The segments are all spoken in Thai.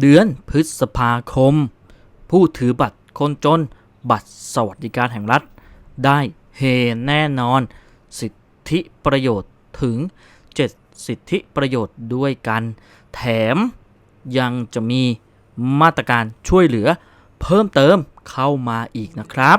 เดือนพฤษภาคม ผู้ถือบัตรคนจน บัตรสวัสดิการแห่งรัฐ ได้เฮแน่นอน สิทธิประโยชน์ถึง 7 สิทธิประโยชน์ด้วยกัน แถมยังจะมีมาตรการช่วยเหลือเพิ่มเติมเข้ามาอีกนะครับ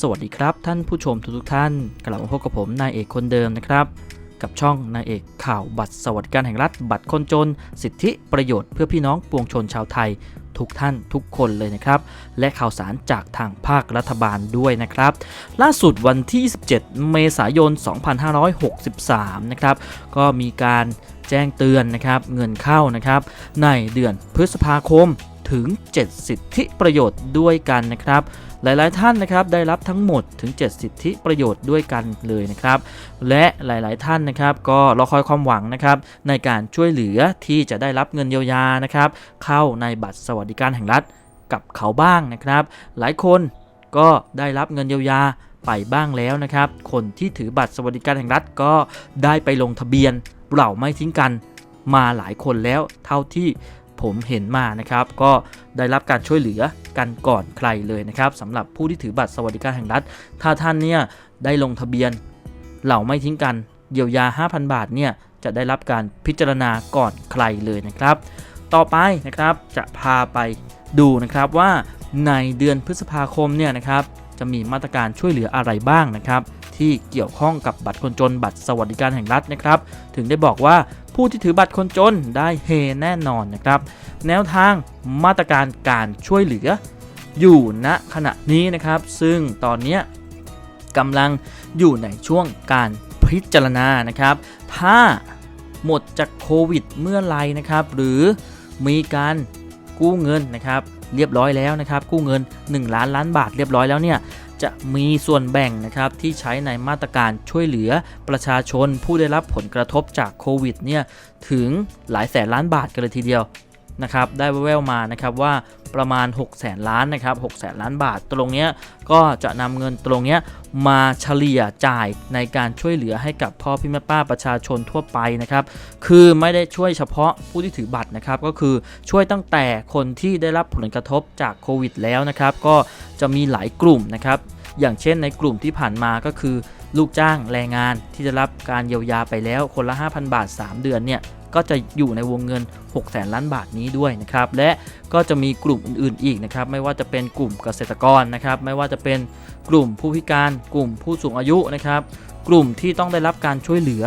สวัสดีครับ ท่านผู้ชมทุกๆท่าน กลับมาพบกับผมนายเอกคนเดิมนะครับ กับช่องนายเอกข่าวบัตรสวัสดิการแห่งรัฐ บัตรคนจน สิทธิประโยชน์เพื่อพี่น้องปวงชนชาวไทย ทุกท่านทุกคนเลยนะครับ และข่าวสารจากทางภาครัฐบาลด้วยนะครับ ล่าสุดวันที่ 27 เมษายน 2563 นะครับ ก็มีการแจ้งเตือนนะครับ เงินเข้านะครับ ในเดือนพฤษภาคม ถึง 7 สิทธิประโยชน์ด้วยกันนะครับ หลายๆท่านนะครับได้รับทั้งหมดถึง 7 สิทธิประโยชน์ด้วยกันเลยนะครับ และหลาย ๆ ท่านนะครับ ก็รอคอยความหวังนะครับในการช่วยเหลือที่จะได้รับเงินเยียวยานะครับ เข้าในบัตรสวัสดิการแห่งรัฐกับเขาบ้างนะครับ หลายคนก็ได้รับเงินเยียวยาไปบ้างแล้วนะครับ คนที่ถือบัตรสวัสดิการแห่งรัฐก็ได้ไปลงทะเบียนเราไม่ทิ้งกันมาหลายคนแล้วเท่าที่ ผมเห็นมานะครับ ก็ได้รับการช่วยเหลือกันก่อนใครเลยนะครับสำหรับผู้ที่ถือบัตรสวัสดิการแห่งรัฐ ถ้าท่านเนี่ยได้ลงทะเบียน เหล่าไม่ทิ้งกันเยียวยา 5,000 บาทเนี่ยจะได้รับการพิจารณาก่อนใครเลยนะครับ ต่อไปนะครับจะพาไปดูนะครับว่าในเดือนพฤษภาคมเนี่ยนะครับจะมีมาตรการช่วยเหลืออะไรบ้างนะครับ ที่เกี่ยวข้องกับบัตรคนจนบัตรสวัสดิการแห่งรัฐนะครับ ถึงได้บอกว่า ผู้ที่ถือบัตรคนจนได้เฮแน่นอนนะครับ แนวทางมาตรการการช่วยเหลือ อยู่ณขณะนี้นะครับ ซึ่งตอนนี้กำลังอยู่ในช่วงการพิจารณานะครับ ถ้าหมดจากโควิดเมื่อไหรนะครับ หรือมีการกู้เงินนะครับ เรียบร้อยแล้วนะครับ กู้เงิน 1 ล้านล้านบาทเรียบร้อยแล้วเนี่ย จะมีส่วนแบ่งนะครับที่ใช้ในมาตรการช่วยเหลือประชาชนผู้ได้รับผลกระทบจากโควิดเนี่ยถึงหลายแสนล้านบาทกันเลยทีเดียว นะครับได้แววมานะครับว่าประมาณ 6 0แสนล้านนะครับ6แสนล้านบาทตรงเนี้ยก็จะนำเงินตรงเนี้ยมาเฉลี่ยจ่ายในการช่วยเหลือให้กับพ่อพี่แม่ป้าประชาชนทั่วไปนะครับคือไม่ได้ช่วยเฉพาะผู้ที่ถือบัตรนะครับก็คือช่วยตั้งแต่คนที่ได้รับผลกระทบจากโควิดแล้วนะครับก็จะมีหลายกลุ่มนะครับอย่างเช่นในกลุ่มที่ผ่านมาก็คือลูกจ้างแรงงานที่จะรับการเยียวยาไปแล้วคนละ 5,000 บาท 3 เดือนเนี่ย ก็จะอยู่ในวงเงิน6แสนล้านบาทนี้ด้วยนะครับและก็จะมีกลุ่มอื่นๆอีกนะครับไม่ว่าจะเป็นกลุ่มเกษตรกรนะครับไม่ว่าจะเป็นกลุ่มผู้พิการ กลุ่มผู้สูงอายุนะครับกลุ่มที่ต้องได้รับการช่วยเหลือ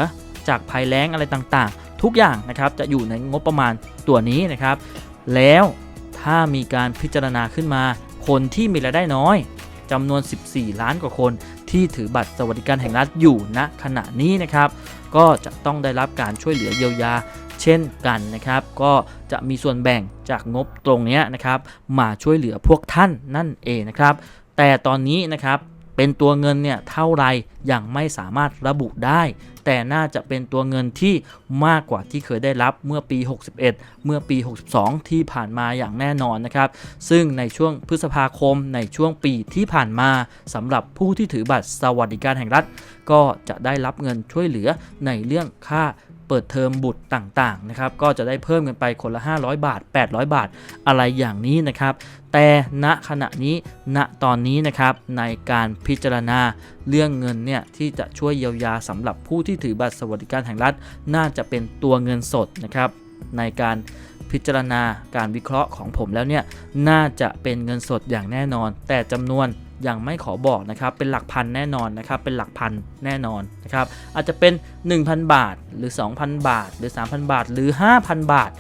จากภัยแล้งอะไรต่างๆ ทุกอย่างนะครับจะอยู่ในงบประมาณตัวนี้นะครับ แล้วถ้ามีการพิจารณาขึ้นมา คนที่มีรายได้น้อยจำนวน 14 ล้านกว่าคนที่ถือบัตรสวัสดิการแห่งรัฐอยู่ณขณะนี้นะครับ ก็จะต้องได้รับการช่วยเหลือเยียวยาเช่นกันนะครับ ก็จะมีส่วนแบ่งจากงบตรงนี้นะครับ มาช่วยเหลือพวกท่านนั่นเองนะครับ แต่ตอนนี้นะครับ เป็นตัวเงินเนี่ยเท่าไรยังไม่สามารถระบุได้ แต่น่าจะเป็นตัวเงินที่มากกว่าที่เคยได้รับเมื่อปี 61 เมื่อปี 62 ที่ผ่านมาอย่างแน่นอนนะครับ ซึ่งในช่วงพฤษภาคมในช่วงปีที่ผ่านมาสำหรับผู้ที่ถือบัตรสวัสดิการแห่งรัฐ ก็จะได้รับเงินช่วยเหลือในเรื่องค่า เปิดเทอมบุตรต่างๆนะครับก็จะได้เพิ่มกันไปคนละ 500 บาท 800 บาทอะไรอย่างนี้นะครับ แต่ณขณะนี้ณตอนนี้นะครับในการพิจารณาเรื่องเงินเนี่ยที่จะช่วยเยียวยาสำหรับผู้ที่ถือบัตรสวัสดิการแห่งรัฐ น่าจะเป็นตัวเงินสดนะครับในการพิจารณาการวิเคราะห์ของผมแล้วเนี่ยน่าจะเป็นเงินสดอย่างแน่นอน แต่จำนวน ยังไม่ขอบอกนะครับเป็นหลักพันแน่นอนนะครับเป็นหลักพันแน่นอนนะครับอาจจะเป็น 1,000 บาทหรือ 2,000 บาท หรือ 3,000 บาท หรือ 5,000 บาท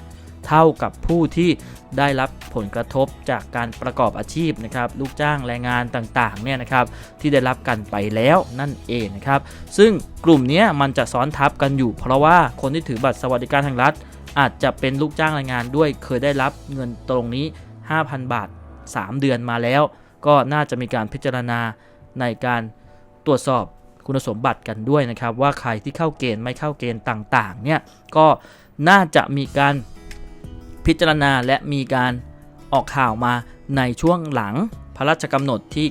เท่ากับผู้ที่ได้รับผลกระทบจากการประกอบอาชีพนะครับลูกจ้างแรงงานต่างๆเนี่ยนะครับที่ได้รับกันไปแล้วนั่นเองนะครับซึ่งกลุ่มนี้มันจะซ้อนทับกันอยู่ เพราะว่าคนที่ถือบัตรสวัสดิการแห่งรัฐ อาจจะเป็นลูกจ้างแรงงานด้วยเคยได้รับเงินตรงนี้ 5,000 บาท 3 เดือนมาแล้ว ก็น่าจะมีการพิจารณาในการตรวจสอบคุณสมบัติกันด้วยนะครับ ว่าใครที่เข้าเกณฑ์ไม่เข้าเกณฑ์ต่างๆเนี่ยก็น่าจะมีการพิจารณาและมีการออกข่าวมาในช่วงหลังพระราชกำหนดที่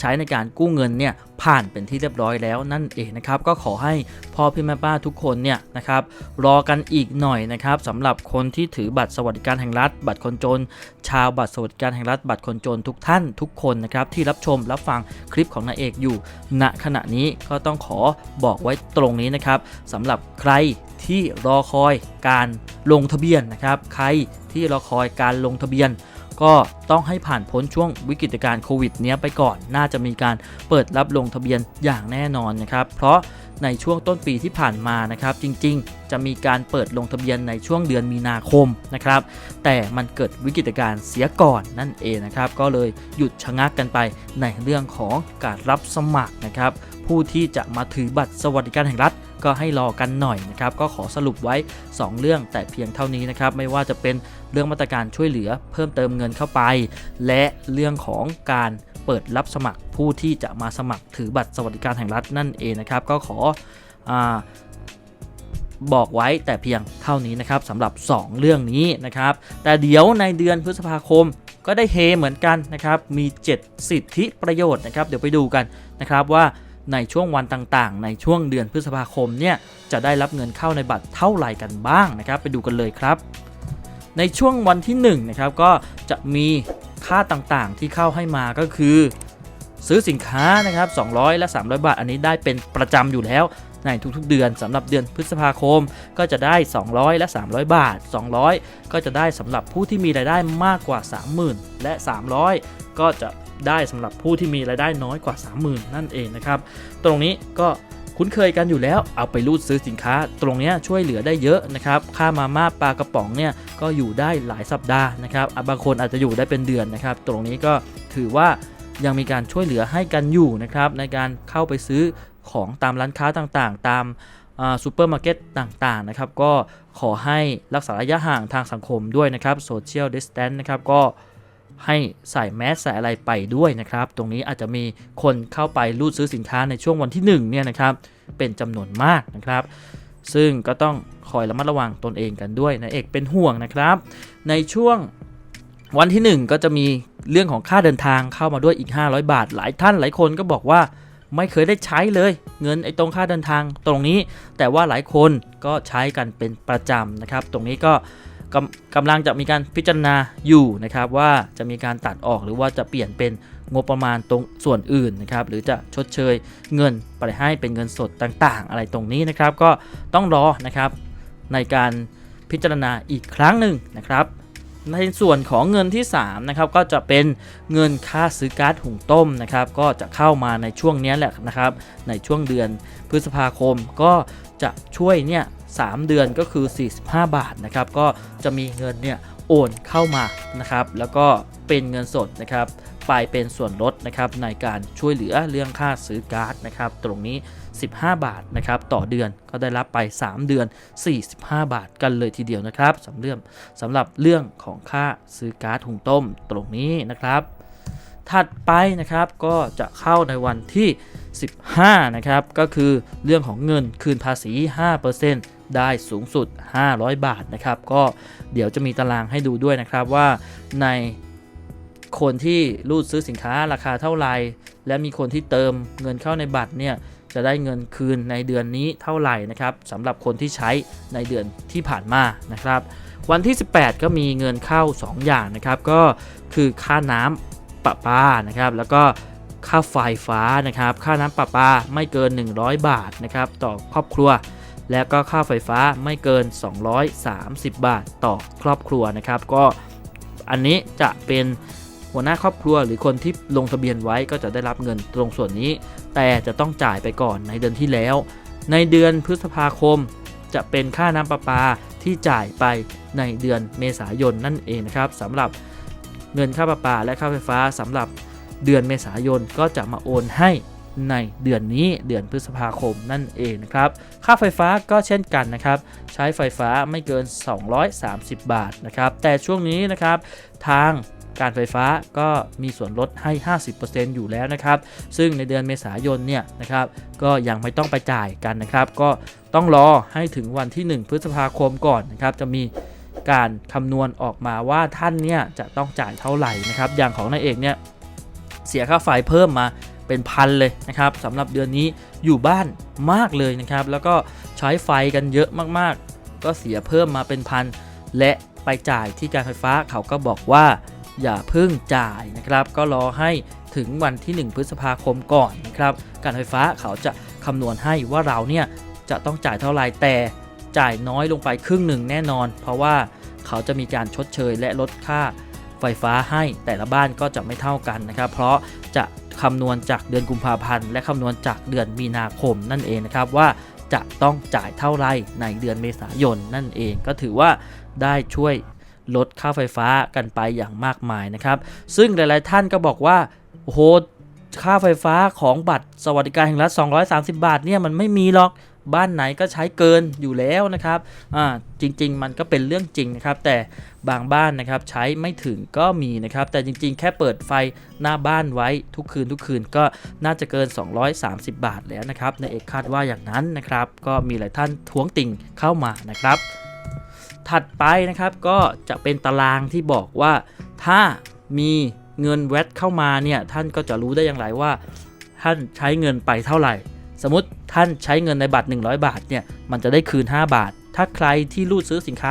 ใช้ในการกู้เงินเนี่ยผ่านเป็นที่เรียบร้อยแล้วนั่นเองนะครับก็ขอให้พ่อพี่แม่ป้าทุกคนเนี่ยนะครับรอกันอีกหน่อยนะครับสำหรับคนที่ถือบัตรสวัสดิการแห่งรัฐ บัตรคนจน ชาวบัตรสวัสดิการแห่งรัฐ บัตรคนจนทุกท่านทุกคนนะครับที่รับชมรับฟังคลิปของนายเอกอยู่ณขณะนี้ก็ต้องขอบอกไว้ตรงนี้นะครับสำหรับใครที่รอคอยการลงทะเบียนนะครับใครที่รอคอยการลงทะเบียน ก็ต้องให้ผ่านพ้นช่วงวิกฤตการณ์โควิดเนี้ยไปก่อน น่าจะมีการเปิดรับลงทะเบียนอย่างแน่นอนนะครับ เพราะ ในช่วงต้นปีที่ผ่านมานะครับ จริงๆ จะมีการเปิดลงทะเบียนในช่วงเดือนมีนาคมนะครับ แต่มันเกิดวิกฤตการณ์เสียก่อนนั่นเองนะครับ ก็เลยหยุดชะงักกันไปในเรื่องของการรับสมัครนะครับ ผู้ที่จะมาถือบัตรสวัสดิการแห่งรัฐก็ให้รอกันหน่อยนะครับ ก็ขอสรุปไว้ 2 เรื่องแต่เพียงเท่านี้นะครับ ไม่ว่าจะเป็นเรื่องมาตรการช่วยเหลือเพิ่มเติมเงินเข้าไป และเรื่องของการ เปิดรับสมัครผู้ที่จะมาสมัครถือบัตรสวัสดิการแห่งรัฐนั่นเองนะครับ ก็ขออบอกไว้แต่เพียงเท่านี้นะครับสำหรับ 2 เรื่องนี้นะครับ แต่เดี๋ยวในเดือนพฤษภาคมก็ได้เฮเหมือนกันนะครับ มี 7 สิทธิประโยชน์นะครับ เดี๋ยวไปดูกันนะครับว่าในช่วงวันต่างๆ ในช่วงเดือนพฤษภาคมเนี่ยจะได้รับเงินเข้าในบัตรเท่าไหร่กันบ้างนะครับ ไปดูกันเลยครับ ในช่วงวันที่1นะครับก็จะมี ค่าต่างๆ ที่เข้าให้มาก็คือ ซื้อสินค้านะครับ 200 และ 300 บาท อันนี้ได้เป็นประจำอยู่แล้วในทุกๆเดือนสำหรับเดือนพฤษภาคมก็จะได้ 200 และ 300 บาท 200 ก็จะได้สำหรับผู้ที่มีรายได้มากกว่า 30,000 และ 300 ก็จะได้สำหรับผู้ที่มีรายได้น้อยกว่า 30,000 นั่นเองนะครับ ตรงนี้ก็ คุ้นเคยกันอยู่แล้วเอาไปรูดซื้อสินค้า ตรงนี้ช่วยเหลือได้เยอะนะครับค่ามาม่าปลากระป๋องเนี่ยก็อยู่ได้หลายสัปดาห์นะครับบางคนอาจจะอยู่ได้เป็นเดือนนะครับ ตรงนี้ก็ถือว่ายังมีการช่วยเหลือให้กันอยู่นะครับในการเข้าไปซื้อของตามร้านค้าต่างๆ ตามซูเปอร์มาร์เก็ตต่างๆนะครับก็ขอให้รักษาระยะห่างทางสังคมด้วยนะครับโซเชียลดิสแตนต์นะครับก็ ให้ใส่แมสใส่อะไรไปด้วยนะครับ ตรงนี้อาจจะมีคนเข้าไปรูดซื้อสินค้าในช่วงวันที่1เนี่ยนะครับเป็นจำนวนมากนะครับ ซึ่งก็ต้องคอยระมัดระวังตนเองกันด้วยนะเอกเป็นห่วงนะครับ ในช่วงวันที่ 1 ก็จะมีเรื่องของค่าเดินทางเข้ามาด้วยอีก 500 บาท หลายท่านหลายคนก็บอกว่าไม่เคยได้ใช้เลย เงินไอ้ตรงค่าเดินทางตรงนี้ แต่ว่าหลายคนก็ใช้กันเป็นประจำนะครับ ตรงนี้ก็ กำกำลังจะมีการพิจารณาอยู่นะครับว่าจะมีการตัดออกหรือว่าจะเปลี่ยนเป็นงบประมาณตรงส่วนอื่นนะครับหรือจะชดเชยเงินไปให้เป็นเงินสดต่างๆ อะไรตรงนี้นะครับ ก็ต้องรอนะครับในการพิจารณาอีกครั้งหนึ่งนะครับ ในส่วนของเงินที่3นะครับก็จะเป็นเงินค่าซื้อก๊าซหุงต้มนะครับก็จะเข้ามาในช่วงนี้แหละนะครับ ในช่วงเดือนพฤษภาคมก็จะช่วยเนี่ย 3 เดือนก็คือ 45 บาทนะครับก็จะมีเงินเนี่ยโอนเข้ามานะครับแล้วก็เป็นเงินสดนะครับไปเป็นส่วนลดนะครับในการช่วยเหลือเรื่องค่าซื้อก๊าซนะครับตรงนี้ 15 บาทนะครับต่อเดือนก็ได้รับไป 3 เดือน 45 บาทกันเลยทีเดียวนะครับสำเรื่องสำหรับเรื่องของค่าซื้อก๊าซหุงต้มตรงนี้นะครับ ถัดไปนะครับก็จะเข้าในวันที่ 15 นะครับก็คือเรื่องของเงินคืนภาษี 5% ได้สูงสุด 500 บาทนะครับ ก็เดี๋ยวจะมีตารางให้ดูด้วยนะครับว่าในคนที่รูดซื้อสินค้าราคาเท่าไหร่และมีคนที่เติมเงินเข้าในบัตรเนี่ยจะได้เงินคืนในเดือนนี้เท่าไหร่นะครับสำหรับคนที่ใช้ในเดือนที่ผ่านมานะครับ วันที่ 18 ก็มีเงินเข้า 2 อย่างนะครับก็คือค่าน้ำประปานะครับ แล้วก็ค่าไฟฟ้านะครับ ค่าน้ำประปาไม่เกิน 100 บาทนะครับ ต่อครอบครัว แล้วก็ค่าไฟฟ้าไม่เกิน 230 บาทต่อครอบครัวนะครับ ก็อันนี้จะเป็นหัวหน้าครอบครัวหรือคนที่ลงทะเบียนไว้ก็จะได้รับเงินตรงส่วนนี้ แต่จะต้องจ่ายไปก่อนในเดือนที่แล้ว ในเดือนพฤษภาคม จะเป็นค่าน้ำประปาที่จ่ายไปในเดือนเมษายนนั่นเองนะครับสำหรับเงินค่าประปาและค่าไฟฟ้าสำหรับเดือนเมษายนก็จะมาโอนให้ ในเดือนนี้เดือนพฤษภาคมนั่นเองนะครับ ค่าไฟฟ้าก็เช่นกันนะครับ ใช้ไฟฟ้าไม่เกิน 230 บาทนะครับ แต่ช่วงนี้นะครับทางการไฟฟ้าก็มีส่วนลดให้ 50%อยู่แล้วนะครับ ซึ่งในเดือนเมษายนเนี่ยนะครับก็ยังไม่ต้องไปจ่ายกันนะครับ ก็ต้องรอให้ถึงวันที่ 1 พฤษภาคมก่อนนะครับ จะมีการคำนวณออกมาว่าท่านเนี่ยจะต้องจ่ายเท่าไหร่นะครับ อย่างของนายเอกเนี่ยเสียค่าไฟเพิ่มมา เป็นพันเลยนะครับสำหรับเดือนนี้อยู่บ้านมากเลยนะครับ แล้วก็ใช้ไฟกันเยอะมากๆ ก็เสียเพิ่มมาเป็นพัน และไปจ่ายที่การไฟฟ้าเขาก็บอกว่าอย่าเพิ่งจ่ายนะครับ ก็รอให้ถึงวันที่ 1 พฤษภาคมก่อนนะครับ การไฟฟ้าเขาจะคำนวณให้ว่าเราเนี่ยจะต้องจ่ายเท่าไหร่แต่จ่ายน้อยลงไปครึ่งหนึ่งแน่นอน เพราะว่าเขาจะมีการชดเชยและลดค่าไฟฟ้าให้แต่ละบ้านก็จะไม่เท่ากันนะครับ เพราะจะ คำนวณจากเดือนกุมภาพันธ์และคำนวณจากเดือนมีนาคมนั่นเองนะครับว่าจะต้องจ่ายเท่าไรในเดือนเมษายนนั่นเองก็ถือว่าได้ช่วยลดค่าไฟฟ้ากันไปอย่างมากมายนะครับ ซึ่งหลาย ๆ ท่านก็บอกว่าโอ้โหค่าไฟฟ้าของบัตรสวัสดิการแห่งรัฐ 230 บาทเนี่ยมันไม่มีหรอก บ้านไหนก็ใช้เกินอยู่แล้วนะครับอ่าจริง ๆ มันก็เป็นเรื่องจริงนะครับแต่บางบ้านนะครับใช้ไม่ถึงก็มีนะครับแต่จริง ๆ แค่เปิดไฟหน้าบ้านไว้ทุกคืนทุกคืนก็น่าจะเกิน 230 บาทแล้วนะครับในเอกคาดว่าอย่างนั้นนะครับก็มีหลายท่านท้วงติ่งเข้ามานะครับถัดไปนะครับก็จะเป็นตารางที่บอกว่าถ้ามีเงินแวดเข้ามาเนี่ยท่านก็จะรู้ได้อย่างไรว่า ท่านใช้เงินไปเท่าไหร่ สมมติท่านใช้เงินในบัตร 100 บาทเนี่ยมันจะได้คืน 5 บาท ถ้าใครที่รูดซื้อสินค้า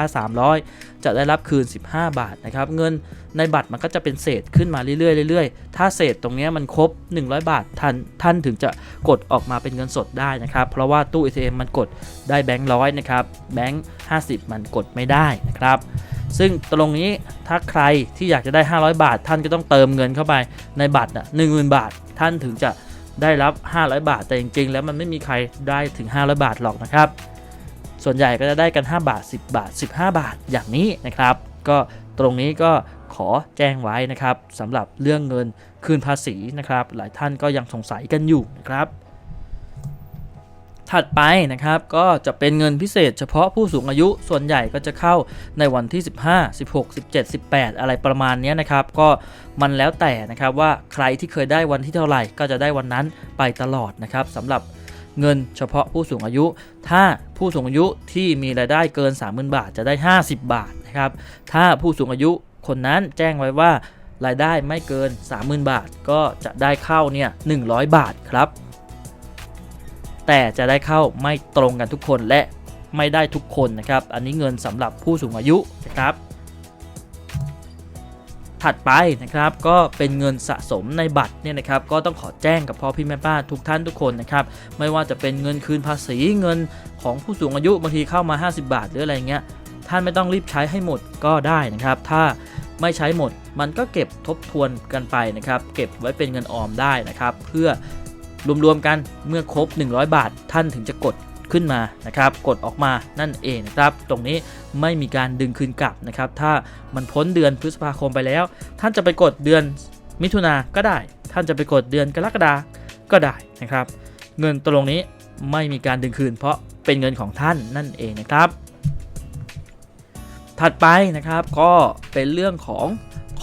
300 จะได้รับคืน 15 บาทนะครับเงินในบัตรมันก็จะเป็นเศษขึ้นมาเรื่อยๆเรื่อยๆถ้าเศษตรงนี้มันครบ 100 บาทท่านท่านถึงจะกดออกมาเป็นเงินสดได้นะครับเพราะว่าตู้ ATM มันกดได้แบงค์ร้อยนะครับแบงค์50 มันกดไม่ได้นะครับซึ่งตรงนี้ถ้าใครที่อยากจะได้ 500 บาท ท่านก็ต้องเติมเงินเข้าไปในบัตรอะหนึ่งหมื่นบาท ท่านถึงจะ ได้รับ 500 บาท แต่จริง ๆ แล้วมันไม่มีใครได้ถึง 500 บาทหรอกนะครับ ส่วนใหญ่ก็จะได้กัน 5 บาท 10 บาท 15 บาทอย่างนี้นะครับ ก็ตรงนี้ก็ขอแจ้งไว้นะครับสำหรับเรื่องเงินคืนภาษีนะครับ หลายท่านก็ยังสงสัยกันอยู่นะครับ ถัดไปนะครับก็จะเป็นเงินพิเศษเฉพาะผู้สูงอายุส่วนใหญ่ก็จะเข้าในวันที่ 15 16 17 18 อะไรประมาณนี้นะครับ ก็มันแล้วแต่นะครับว่าใครที่เคยได้วันที่เท่าไหร่ ก็จะได้วันนั้นไปตลอดนะครับสำหรับเงินเฉพาะผู้สูงอายุ ถ้าผู้สูงอายุที่มีรายได้เกิน 30,000 บาทจะได้ 50 บาทนะครับ ถ้าผู้สูงอายุคนนั้นแจ้งไว้ว่ารายได้ไม่เกิน 30,000 บาท ก็จะได้เข้าเนี่ย100 บาทครับ แต่จะได้เข้าไม่ตรงกันทุกคนและไม่ได้ทุกคนนะครับ อันนี้เงินสำหรับผู้สูงอายุนะครับ ถัดไปนะครับก็เป็นเงินสะสมในบัตรเนี่ยนะครับ ก็ต้องขอแจ้งกับพ่อพี่แม่ป้าทุกท่านทุกคนนะครับ ไม่ว่าจะเป็นเงินคืนภาษีเงินของผู้สูงอายุบางทีเข้ามา 50 บาท หรืออะไรเงี้ยท่านไม่ต้องรีบใช้ให้หมดก็ได้นะครับ ถ้าไม่ใช้หมดมันก็เก็บทบทวนกันไปนะครับ เก็บไว้เป็นเงินออมได้นะครับ เพื่อ รวมๆกันเมื่อครบ 100 บาทท่านถึงจะกดขึ้นมานะครับ กดออกมานั่นเองนะครับ ตรงนี้ไม่มีการดึงคืนกลับนะครับ ถ้ามันพ้นเดือนพฤษภาคมไปแล้ว ท่านจะไปกดเดือนมิถุนาก็ได้ ท่านจะไปกดเดือนกรกฎาก็ได้นะครับ เงินตรงนี้ไม่มีการดึงคืน เพราะเป็นเงินของท่านนั่นเองนะครับ ถัดไปนะครับก็เป็นเรื่องของ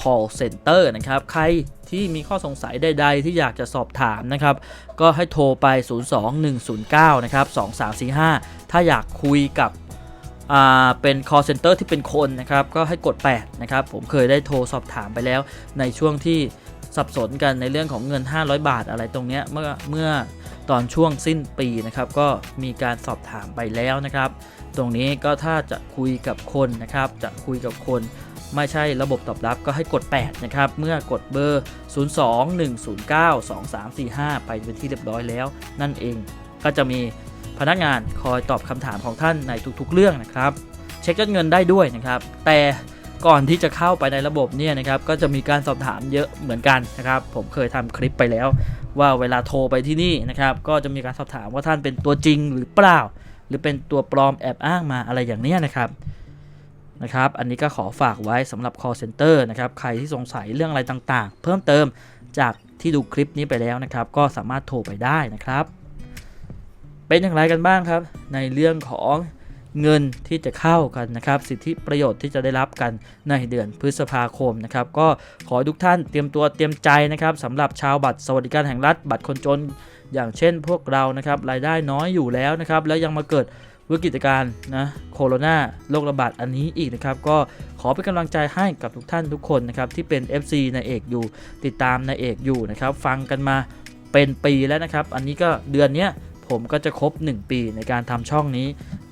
call center นะครับ ใคร ที่มีข้อสงสัยใด ๆ ที่อยากจะสอบถามนะครับ ก็ให้โทรไป 02109 นะครับ 2345 ถ้าอยากคุยกับเป็น call center ที่เป็นคนนะครับ ก็ให้กด 8 นะครับ ผมเคยได้โทรสอบถามไปแล้ว ในช่วงที่สับสนกันในเรื่องของเงิน 500 บาทอะไรตรงเนี้ยเมื่อเมื่อตอนช่วงสิ้นปีนะครับ ก็มีการสอบถามไปแล้วนะครับ ตรงนี้ก็ถ้าจะคุยกับคนนะครับ จะคุยกับคน ไม่ใช่ระบบตอบรับก็ให้กด 8 นะครับ เมื่อกดเบอร์ 02-109-2345 ไปเป็นที่เรียบร้อยแล้ว นั่นเองก็จะมีพนักงานคอยตอบคำถามของท่านในทุกๆ เรื่องนะครับ เช็คยอดเงินได้ด้วยนะครับ แต่ก่อนที่จะเข้าไปในระบบเนี่ยนะครับก็จะมีการสอบถามเยอะเหมือนกันนะครับ ผมเคยทำคลิปไปแล้ว ว่าเวลาโทรไปที่นี่นะครับก็จะมีการสอบถามว่าท่านเป็นตัวจริงหรือเปล่า หรือเป็นตัวปลอมแอบอ้างมาอะไรอย่างนี้นะครับ นะครับ อันนี้ก็ขอฝากไว้สำหรับ call center นะครับ ใครที่สงสัยเรื่องอะไรต่างๆ เพิ่มเติมจากที่ดูคลิปนี้ไปแล้วนะครับ ก็สามารถโทรไปได้นะครับ เป็นอย่างไรกันบ้างครับ ในเรื่องของเงินที่จะเข้ากันนะครับ สิทธิประโยชน์ที่จะได้รับกันในเดือนพฤษภาคมนะครับ ก็ขอทุกท่านเตรียมตัวเตรียมใจนะครับสำหรับชาวบัตรสวัสดิการแห่งรัฐบัตรคนจน อย่างเช่นพวกเรานะครับรายได้น้อยอยู่แล้วนะครับ แล้วยังมาเกิด วิกฤตการณ์นะโคโรนาโรคระบาดอันนี้อีกนะครับ ก็ขอเป็นกำลังใจให้กับทุกท่านทุกคนนะครับ ที่เป็น FC นายเอกอยู่ติดตามนายเอกอยู่นะครับ ฟังกันมาเป็นปีแล้วนะครับ อันนี้ก็เดือนนี้ผมก็จะครบ 1 ปีในการทำช่องนี้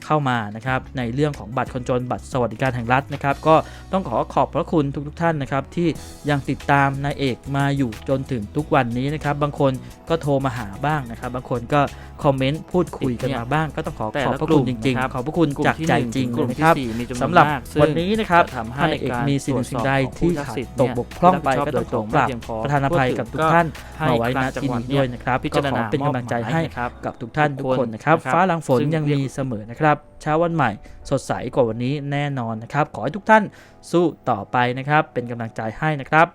เข้ามานะครับในเรื่องของบัตรคนจนบัตรสวัสดิการแห่งรัฐนะครับ ก็ต้องขอขอบพระคุณทุกๆท่านนะครับ ที่ยังติดตามนายเอกมาอยู่จนถึงทุกวันนี้นะครับ บางคนก็โทรมาหาบ้างนะครับ บางคนก็คอมเมนต์พูดคุยกันมาบ้าง ก็ต้องขอขอบพระคุณจริงๆขอบพระคุณจากใจจริงเลยนะครับสำหรับวันนี้นะครับท่านเอกมีสิ่งสิ่งใดที่ขาดตกบกพร่องไปก็ต้องขอกราบประธานอภัยกับทุกท่านมาไว้ณที่นี้ด้วยนะครับก็ขอเป็นกำลังใจให้กับทุกท่านทุกคนนะครับฟ้าหลังฝนยังมีเสมอนะครับเช้าวันใหม่สดใสกว่าวันนี้แน่นอนนะครับ ขอให้ทุกท่านสู้ต่อไปนะครับ เป็นกำลังใจให้นะครับ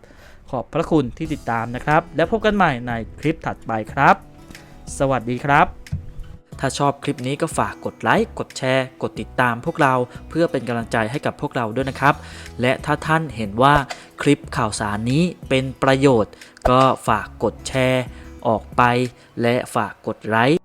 ขอบพระคุณที่ติดตามนะครับ แล้วพบกันใหม่ในคลิปถัดไปครับ สวัสดีครับถ้าชอบคลิปนี้ก็ฝากกดไลค์ กดแชร์ กดติดตามพวกเราเพื่อเป็นกำลังใจให้กับพวกเราด้วยนะครับ และถ้าท่านเห็นว่าคลิปข่าวสารนี้เป็นประโยชน์ ก็ฝากกดแชร์ออกไป และฝากกดไลค์